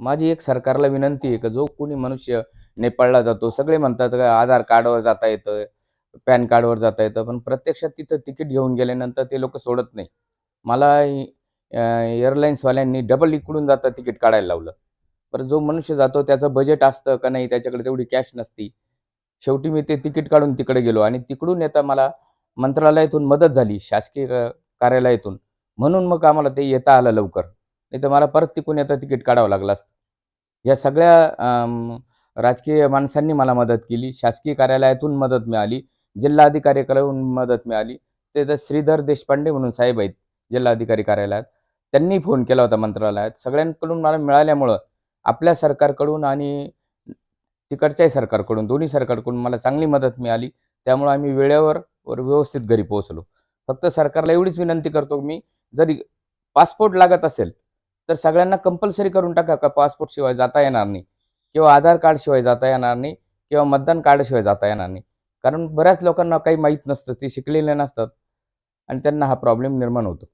माझी एक सरकारला विनंती आहे का जो कोणी मनुष्य नेपाळला जातो सगळे म्हणतात का आधार कार्डवर जाता येतं पॅन कार्डवर जाता येतं पण प्रत्यक्षात तिथं तिकीट घेऊन गेल्यानंतर ते लोक सोडत नाही. मला एअरलाईन्सवाल्यांनी डबल इकडून जाता तिकीट काढायला लावलं. पर जो मनुष्य जातो त्याचं बजेट असतं का नाही त्याच्याकडे तेवढी कॅश नसती. शेवटी मी ते तिकीट काढून तिकडे गेलो आणि तिकडून येता मला मंत्रालयातून मदत झाली शासकीय कार्यालयातून. म्हणून मग आम्हाला ते येता आलं लवकर. नाही तर मला परत तिकून येता तिकीट काढावं लागलं असतं. या सगळ्या राजकीय माणसांनी मला मदत केली. शासकीय कार्यालयातून मदत मिळाली. जिल्हाधिकाऱ्याकडून मदत मिळाली. ते तर श्रीधर देशपांडे म्हणून साहेब आहेत जिल्हाधिकारी कार्यालयात. त्यांनी फोन केला होता मंत्रालयात. सगळ्यांकडून मला मिळाल्यामुळं आपल्या सरकारकडून आणि तिकडच्याही सरकारकडून दोन्ही सरकारकडून मला चांगली मदत मिळाली. त्यामुळे आम्ही वेळेवर वर व्यवस्थित घरी पोहोचलो. फक्त सरकारला एवढीच विनंती करतो मी जरी पासपोर्ट लागत असेल तर सगळ्यांना कंपल्सरी करून टाका का पासपोर्ट शिवाय जाता येणार नाही? किंवा आधार कार्ड शिवाय जाता येणार नाही? किंवा मतदान कार्ड शिवाय जाता येणार नाही? कारण बऱ्याच लोकांना काही माहीत नसतं ते शिकलेले नसतात. आणि त्यांना हा प्रॉब्लेम निर्माण होतो.